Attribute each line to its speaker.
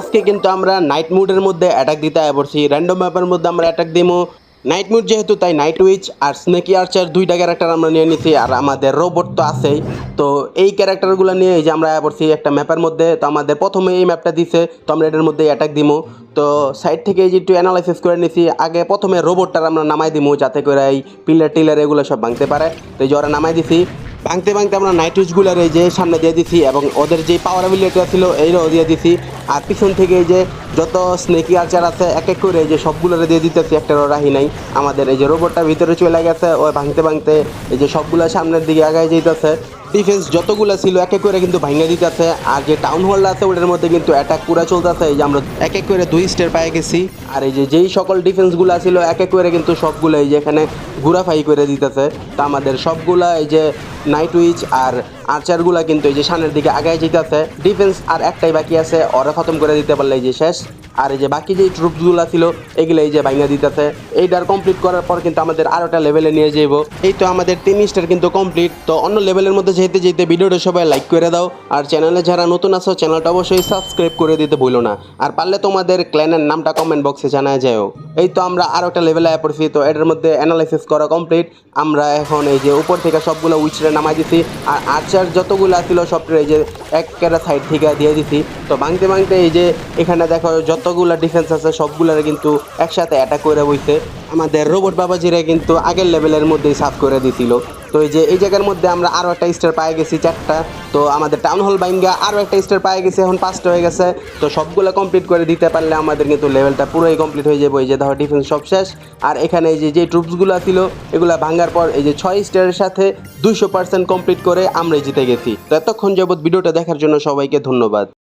Speaker 1: আজকে কিন্তু আমরা নাইট মুডের মধ্যে অ্যাটাক দিতে আয় পড়ছি। র্যান্ডম ম্যাপের মধ্যে আমরা অ্যাটাক দিমু। নাইট মুড যেহেতু তাই নাইট উইচ আর স্নেকি আর্চার দুইটা ক্যারেক্টার আমরা নিয়ে নিছি আর আমাদের রোবট তো আছেই। তো এই ক্যারেক্টারগুলো নিয়ে এই যে আমরা আয় পড়ছি একটা ম্যাপের মধ্যে। তো আমাদের প্রথমে এই ম্যাপটা দিছে, তো আমরা এটার মধ্যে অ্যাটাক দিমু। তো সাইড থেকে এই যে একটু অ্যানালাইসিস করে নিছি, আগে প্রথমে রোবটটার আমরা নামাই দিমু যাতে করে এই পিলার টিলার এগুলো সব ভাঙতে পারে। তো এই যে ওরা নামাই দিছি। ভাঙতে ভাঙতে আমরা নাইট এই যে সামনে দিয়ে দিছি এবং ওদের যে পাওয়ার অ্যাবিলিটিটা ছিল এইটাও দিয়ে দিছি। আর পিছন থেকে এই যে যত স্নেকি আর্চার আছে, এক এক করে এই যে সবগুলোরে দিয়ে দিতেছি একটারও রাহি নাই। আমাদের এই যে রোবটটা ভিতরে চলে গেছে, ও ভাঙতে ভাঙতে এই যে সবগুলো সামনের দিকে আগায় যেতেছে ডিফেন্স যতগুলো ছিল, এক এক করে কিন্তু ভাঙে দিতেছে। আর যে টাউন হল আছে, ওটার মধ্যে কিন্তু অ্যাটাক পুরো চলতেছে। এই যে আমরা এক এক করে দুই স্টার পেয়ে গেছি। আর এই যে যেই সকল ডিফেন্সগুলো ছিল, এক এক করে কিন্তু সবগুলো এই যে এখানে ঘুরাফাই করে দিতেছে। তা আমাদের সবগুলা এই যে নাইট উইচ আর আর্চারগুলা কিন্তু এই যে সামনের দিকে আগায় যেতেছে। ডিফেন্স আর একটাই বাকি আছে, ওরা খতম করে দিতে পারলে এই যে শেষ। আর এই যে বাকি যে ট্রুপসগুলো ছিল, এগুলো এই যে ভাঙা দিতেছে। এইটার কমপ্লিট করার পর কিন্তু আমাদের আরোটা লেভেলে নিয়ে যাইব। এই তো আমাদের তিন স্টার কিন্তু কমপ্লিট তো অন্য লেভেলের মধ্যে যেতে যেতে ভিডিওটা সবাই লাইক করে দাও। আর চ্যানেলে যারা নতুন আছো চ্যানেলটা অবশ্যই সাবস্ক্রাইব করে দিতে ভুলো না। আর পারলে তোমাদের ক্ল্যানের নামটা কমেন্ট বক্সে জানায় যাও। এই তো আমরা আরও একটা লেভেলে আয় পড়ছি। তো এটার মধ্যে অ্যানালাইসিস করা কমপ্লিট আমরা এখন এই যে উপর থেকে সবগুলো উইচরে নামাই দিছি। আর আর্চার যতগুলো ছিল সবটা এই যে এক কেরা সাইড থেকে দিয়ে দিছি। তো ভাঙতে ভাঙতে এই যে এখানে দেখো যতগুলো ডিফেন্স আছে, সবগুলোর কিন্তু একসাথে অ্যাটাক করে বইছে। আমাদের রোবট বাবাজিরা কিন্তু আগের লেভেলের মধ্যেই সাফ করে দিছিল। তো এই যে, এই জায়গার মধ্যে আমরা আরও একটা স্টার পাই গেছি চারটা। তো আমাদের টাউন হল বাইঙ্গা আরও একটা স্টার পাই গেছে, এখন পাঁচটা হয়ে গেছে। তো সবগুলো কমপ্লিট করে দিতে পারলে আমাদের কিন্তু লেভেলটা পুরোই কমপ্লিট হয়ে যাবে। এই যে ধরো ডিফেন্স সব শেষ। আর এখানে এই যে যে ট্রুপসগুলো ছিল, এগুলো ভাঙার পর এই যে ছয় স্টারের সাথে দুইশো পার্সেন্ট কমপ্লিট করে আমরাই জিতে গেছি। তো এতক্ষণ যাবত ভিডিওটা দেখার জন্য সবাইকে ধন্যবাদ।